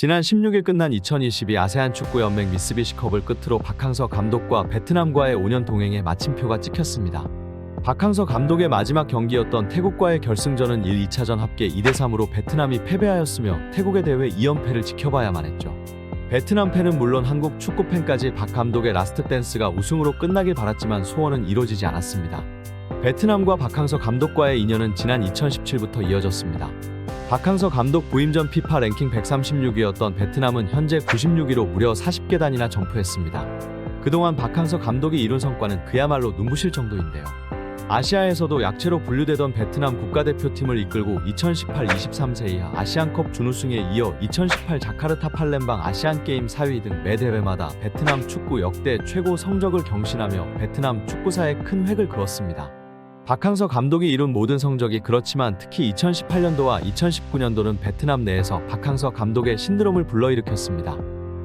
지난 16일 끝난 2022 아세안 축구연맹 미쓰비시컵을 끝으로 박항서 감독과 베트남과의 5년 동행에 마침표가 찍혔습니다. 박항서 감독의 마지막 경기였던 태국과의 결승전은 1, 2차전 합계 2대3으로 베트남이 패배하였으며 태국의 대회 2연패를 지켜봐야만 했죠. 베트남 팬은 물론 한국 축구 팬까지 박 감독의 라스트 댄스가 우승으로 끝나길 바랐지만 소원은 이루어지지 않았습니다. 베트남과 박항서 감독과의 인연은 지난 2017부터 이어졌습니다. 박항서 감독 부임 전 피파 랭킹 136위였던 베트남은 현재 96위로 무려 40계단이나 점프했습니다. 그동안 박항서 감독이 이룬 성과는 그야말로 눈부실 정도인데요. 아시아에서도 약체로 분류되던 베트남 국가대표팀을 이끌고 2018 23세 이하 아시안컵 준우승에 이어 2018 자카르타 팔렘방 아시안게임 4위 등 매 대회마다 베트남 축구 역대 최고 성적을 경신하며 베트남 축구사에 큰 획을 그었습니다. 박항서 감독이 이룬 모든 성적이 그렇지만 특히 2018년도와 2019년도는 베트남 내에서 박항서 감독의 신드롬을 불러일으켰습니다.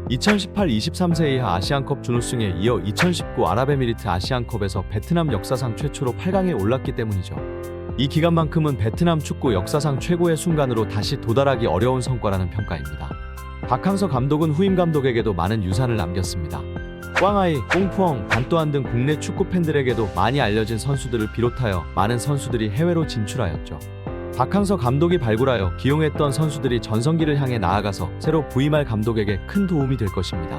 2018 23세 이하 아시안컵 준우승에 이어 2019 아랍에미리트 아시안컵에서 베트남 역사상 최초로 8강에 올랐기 때문이죠. 이 기간만큼은 베트남 축구 역사상 최고의 순간으로 다시 도달하기 어려운 성과라는 평가입니다. 박항서 감독은 후임 감독에게도 많은 유산을 남겼습니다. 꽝아이, 꽁푸엉, 반또한 등 국내 축구 팬들에게도 많이 알려진 선수들을 비롯하여 많은 선수들이 해외로 진출하였죠. 박항서 감독이 발굴하여 기용했던 선수들이 전성기를 향해 나아가서 새로 부임할 감독에게 큰 도움이 될 것입니다.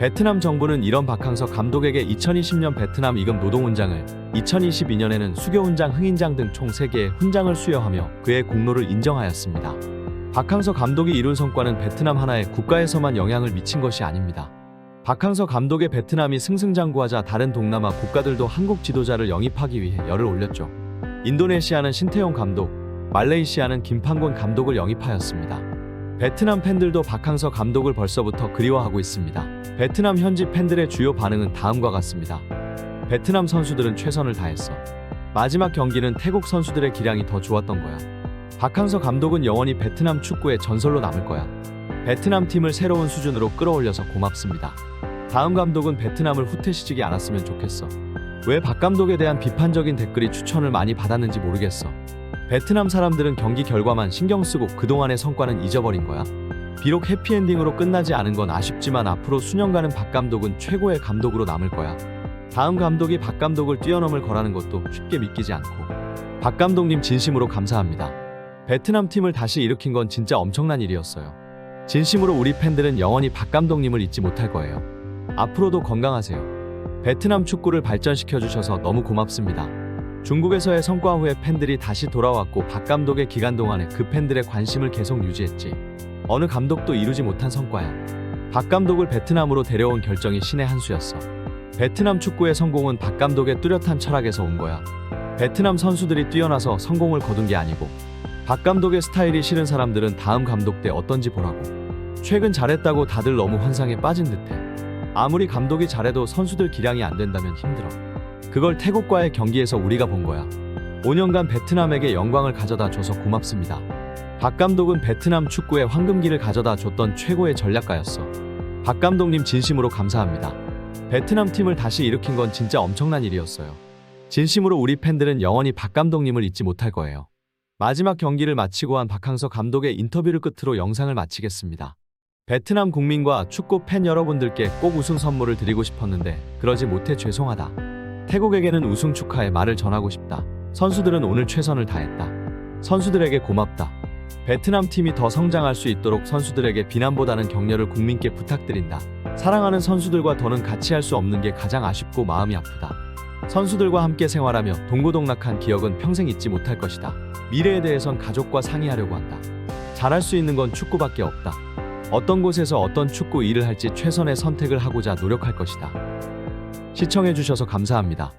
베트남 정부는 이런 박항서 감독에게 2020년 베트남 이금 노동훈장을, 2022년에는 수교훈장, 흥인장 등 총 3개의 훈장을 수여하며 그의 공로를 인정하였습니다. 박항서 감독이 이룬 성과는 베트남 하나의 국가에서만 영향을 미친 것이 아닙니다. 박항서 감독의 베트남이 승승장구하자 다른 동남아 국가들도 한국 지도자를 영입하기 위해 열을 올렸죠. 인도네시아는 신태용 감독, 말레이시아는 김판곤 감독을 영입하였습니다. 베트남 팬들도 박항서 감독을 벌써부터 그리워하고 있습니다. 베트남 현지 팬들의 주요 반응은 다음과 같습니다. 베트남 선수들은 최선을 다했어. 마지막 경기는 태국 선수들의 기량이 더 좋았던 거야. 박항서 감독은 영원히 베트남 축구의 전설로 남을 거야. 베트남 팀을 새로운 수준으로 끌어올려서 고맙습니다. 다음 감독은 베트남을 후퇴시키지 않았으면 좋겠어. 왜 박 감독에 대한 비판적인 댓글이 추천을 많이 받았는지 모르겠어. 베트남 사람들은 경기 결과만 신경 쓰고 그동안의 성과는 잊어버린 거야. 비록 해피엔딩으로 끝나지 않은 건 아쉽지만 앞으로 수년간은 박 감독은 최고의 감독으로 남을 거야. 다음 감독이 박 감독을 뛰어넘을 거라는 것도 쉽게 믿기지 않고. 박 감독님 진심으로 감사합니다. 베트남 팀을 다시 일으킨 건 진짜 엄청난 일이었어요. 진심으로 우리 팬들은 영원히 박 감독님을 잊지 못할 거예요. 앞으로도 건강하세요. 베트남 축구를 발전시켜 주셔서 너무 고맙습니다. 중국에서의 성과 후에 팬들이 다시 돌아왔고 박 감독의 기간 동안에 그 팬들의 관심을 계속 유지했지. 어느 감독도 이루지 못한 성과야. 박 감독을 베트남으로 데려온 결정이 신의 한 수였어. 베트남 축구의 성공은 박 감독의 뚜렷한 철학에서 온 거야. 베트남 선수들이 뛰어나서 성공을 거둔 게 아니고 박 감독의 스타일이 싫은 사람들은 다음 감독 때 어떤지 보라고. 최근 잘했다고 다들 너무 환상에 빠진 듯해. 아무리 감독이 잘해도 선수들 기량이 안 된다면 힘들어. 그걸 태국과의 경기에서 우리가 본 거야. 5년간 베트남에게 영광을 가져다 줘서 고맙습니다. 박 감독은 베트남 축구의 황금기를 가져다 줬던 최고의 전략가였어. 박 감독님 진심으로 감사합니다. 베트남 팀을 다시 일으킨 건 진짜 엄청난 일이었어요. 진심으로 우리 팬들은 영원히 박 감독님을 잊지 못할 거예요. 마지막 경기를 마치고 한 박항서 감독의 인터뷰를 끝으로 영상을 마치겠습니다. 베트남 국민과 축구 팬 여러분들께 꼭 우승 선물을 드리고 싶었는데 그러지 못해 죄송하다. 태국에게는 우승 축하의 말을 전하고 싶다. 선수들은 오늘 최선을 다했다. 선수들에게 고맙다. 베트남 팀이 더 성장할 수 있도록 선수들에게 비난보다는 격려를 국민께 부탁드린다. 사랑하는 선수들과 더는 같이 할 수 없는 게 가장 아쉽고 마음이 아프다. 선수들과 함께 생활하며 동고동락한 기억은 평생 잊지 못할 것이다. 미래에 대해선 가족과 상의하려고 한다. 잘할 수 있는 건 축구밖에 없다. 어떤 곳에서 어떤 축구 일을 할지 최선의 선택을 하고자 노력할 것이다. 시청해주셔서 감사합니다.